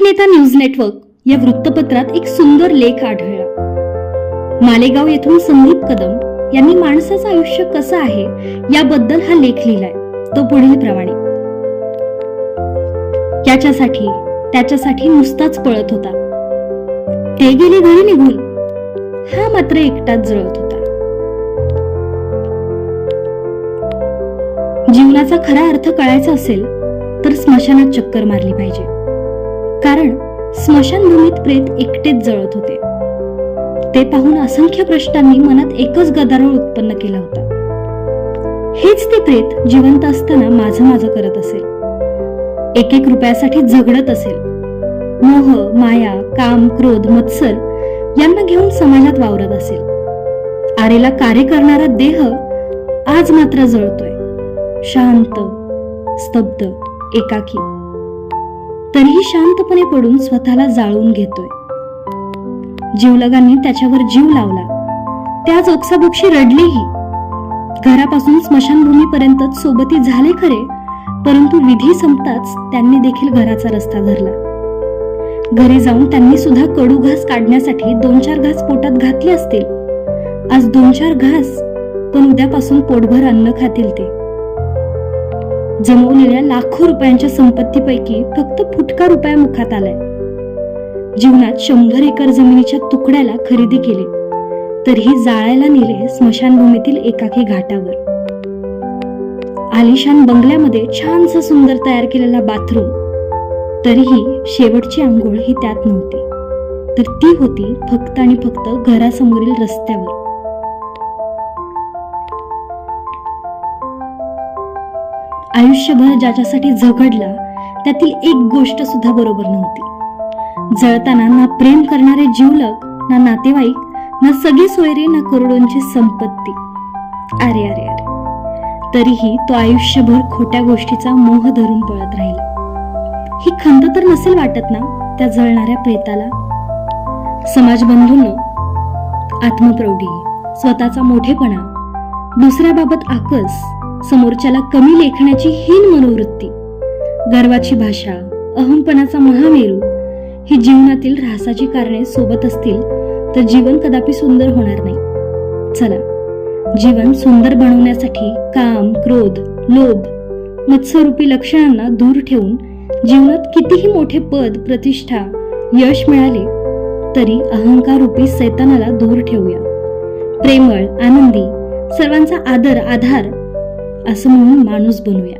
लोकनेता news network या वृत्तपत्रात एक सुंदर लेख आढळला. मालेगाव येथून संदीप कदम यांनी माणसाचं आयुष्य कसं आहे याबद्दल हा लेख लिहिलाय. तो पुढील प्रमाणे. याच्यासाठी त्याच्यासाठी नुसताच पळत होता. ते गेले घरी निघून. हा मात्र एकटाच जळत होता. जीवनाचा खरा अर्थ कळायचा असेल तर स्मशानात चक्कर मारली पाहिजे. कारण स्मशानभूमीत प्रेत एकटेच जळत होते. ते पाहून असंख्य प्रश्नांनी मनात एकच गदारोळ उत्पन्न केला होता. हेच ते प्रेत जिवंत असताना माझं माझं करत असेल. एक एक रुपयासाठी झगडत असेल. मोह माया काम क्रोध मत्सर यांना घेऊन समाजात वावरत असेल. आरेला कार्य करणारा देह आज मात्र जळतोय. शांत स्तब्ध एकाकी. तरीही शांतपणे पडून स्वतःला जाळून घेतोय. जीवलगांनी त्याच्यावर जीव लावला. त्याच ओक्साबोक्षी रडलीही. घरापासून स्मशानभूमीपर्यंत सोबती झाले खरे परंतु विधी संपताच त्यांनी देखील घराचा रस्ता धरला. घरी जाऊन त्यांनी सुद्धा कडू घास काढण्यासाठी दोन चार घास पोटात घातले असतील. आज दोन चार घास पण उद्यापासून पोटभर अन्न खातील ते. जमवलेल्या लाखो रुपयांच्या संपत्तीपैकी फक्त फुटका रुपया मुखात आलाय. जीवनात शंभर एकर जमिनीच्या तुकड्याला खरेदी केली. तरीही जाळायला नेले स्मशानभूमीतील एकाकी घाटावर. आलिशान बंगल्यामध्ये छानसा सुंदर तयार केलेला बाथरूम. तरीही शेवटची आंघोळ ही त्यात नव्हती. तर ती होती फक्त आणि फक्त घरासमोरील रस्त्यावर. आयुष्यभर ज्याच्यासाठी झगडला त्यातील एक गोष्ट सुद्धा बरोबर नव्हती. जळताना ना प्रेम करणारे जीवलक ना नातेवाईक ना सगळी सोयरे ना करोडोंची संपत्ती. अरे अरे अरे. तरीही तो आयुष्यभर खोट्या गोष्टीचा मोह धरून पळत राहिला. ही खंत तर नसेल वाटत ना त्या जळणाऱ्या प्रेताला? समाज बंधूंनो आत्मप्रौढी स्वतःचा मोठेपणा दुसऱ्याबाबत आकस समोरच्याला कमी लेखण्याची हीन मनोवृत्ती. गर्वाची भाषा अहमपणाचा महामेरू ही जीवनातील ऱ्हासाची कारणे सोबत असतील तर जीवन कदापि सुंदर होणार नाही. चला जीवन सुंदर बनवण्यासाठी काम क्रोध लोभ मत्स्यरूपी लक्षणांना दूर ठेवून जीवनात कितीही मोठे पद प्रतिष्ठा यश मिळाले तरी अहंकारूपी सैतानाला दूर ठेवूया. प्रेमळ आनंदी सर्वांचा आदर आधार असं म्हणून माणूस बनूया.